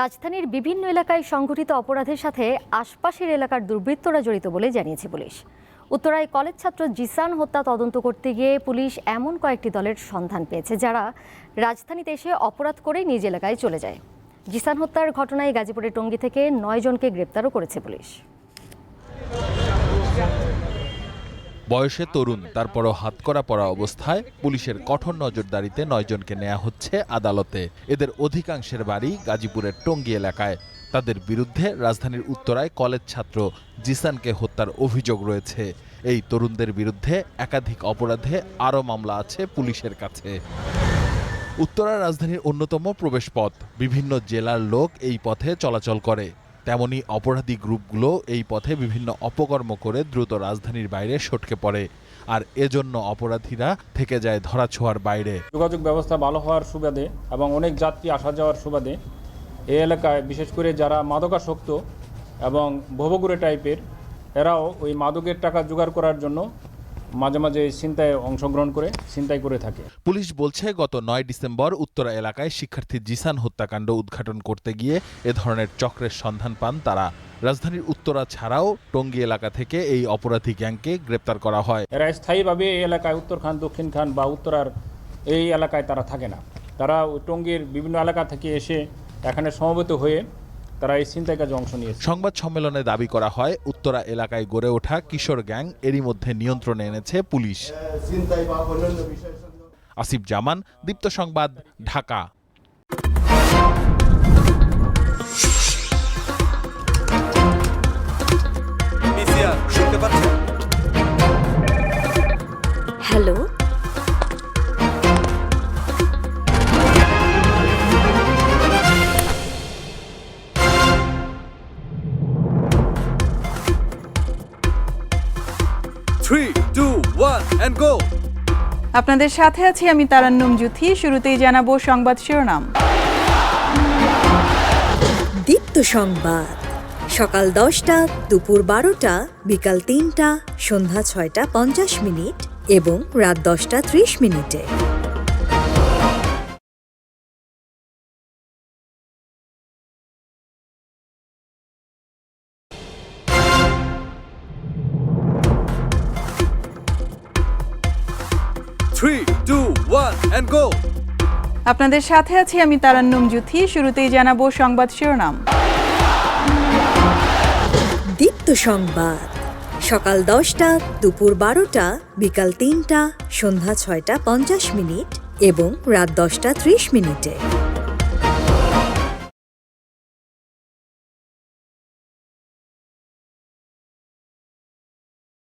রাজধানীর বিভিন্ন এলাকায় সংঘটিত অপরাধের সাথে আশপাশের এলাকার দুর্বৃত্তরা জড়িত বলে জানিয়েছে পুলিশ। উত্তরায় কলেজ ছাত্র জিসান হত্যা তদন্ত করতে গিয়ে পুলিশ এমন কয়েকটি দলের সন্ধান পেয়েছে, যারা রাজধানীতে এসে অপরাধ করে নিজ এলাকায় চলে যায়। জিসান হত্যার ঘটনায় গাজীপুরের টঙ্গী থেকে নয় জনকে গ্রেপ্তারও করেছে পুলিশ। বয়সে তরুণ, তারপরও হাতকড়া পরা অবস্থায় পুলিশের কঠোর নজরদারিতে নয়জনকে নেওয়া হচ্ছে আদালতে। এদের অধিকাংশের বাড়ি গাজীপুরের টঙ্গী এলাকায়। তাদের বিরুদ্ধে রাজধানীর উত্তরায় কলেজ ছাত্র জিসানকে হত্যার অভিযোগ রয়েছে। এই তরুণদের বিরুদ্ধে একাধিক অপরাধে আরও মামলা আছে পুলিশের কাছে। উত্তরা রাজধানীর অন্যতম প্রবেশপথ। বিভিন্ন জেলার লোক এই পথে চলাচল করে। তেমনি অপরাধী গ্রুপগুলো এই পথে বিভিন্ন অপকর্ম করে দ্রুত রাজধানীর বাইরে সটকে পড়ে। আর এজন্য অপরাধীরা থেকে যায় ধরাছোঁয়ার বাইরে। যোগাযোগ ব্যবস্থা ভালো হওয়ার সুবাদে এবং অনেক যাত্রী আসা যাওয়ার সুবাদে এই এলাকায়, বিশেষ করে যারা মাদকাসক্ত এবং ভবগুড়ে টাইপের এরাও ওই মাদকের টাকা জোগাড় করার জন্য মাঝে মাঝে চিন্তায় অংশগ্রহণ করে ছিনতাই করে থাকে। পুলিশ বলছে গত নয় ডিসেম্বর উত্তরা এলাকায় শিক্ষার্থী জিসান হত্যাকাণ্ড উদ্ঘাটন করতে গিয়ে এ ধরনের চক্রের সন্ধান পান তারা। রাজধানীর উত্তরা ছাড়াও টঙ্গী এলাকা থেকে এই অপরাধী গ্যাংকে গ্রেপ্তার করা হয়। এরা স্থায়ীভাবে এই এলাকায় উত্তর খান দক্ষিণ খান বা উত্তরার এই এলাকায় তারা থাকে না। তারা টঙ্গীর বিভিন্ন এলাকা থেকে এসে এখানে সমবেত হয়ে তারা এই চিন্তায় কাজে অংশ নিয়েছে। সংবাদ সম্মেলনে দাবি করা হয় উত্তরা এলাকায় গড়ে ওঠা কিশোর গ্যাং এরই মধ্যে নিয়ন্ত্রণে এনেছে পুলিশ। আসিফ জামান দীপ্ত সংবাদ ঢাকা। অ্যান্ড গো আপনাদের সাথে আছি আমি তারান্নুম জুথি শুরুতেই জানাব সংবাদ শিরোনাম। দীপ্ত সংবাদ। সকাল দশটা দুপুর বারোটা বিকাল তিনটা সন্ধ্যা ছয়টা পঞ্চাশ মিনিট এবং রাত দশটা ত্রিশ মিনিটে। Three two one and go আপনাদের সাথে আছি আমি তারান্নুম জুথি শুরুতেই জানাব সংবাদ শিরোনাম। দীপ্ত সংবাদ। সকাল দশটা দুপুর বারোটা বিকাল তিনটা সন্ধ্যা ছয়টা পঞ্চাশ মিনিট এবং রাত দশটা ত্রিশ মিনিটে।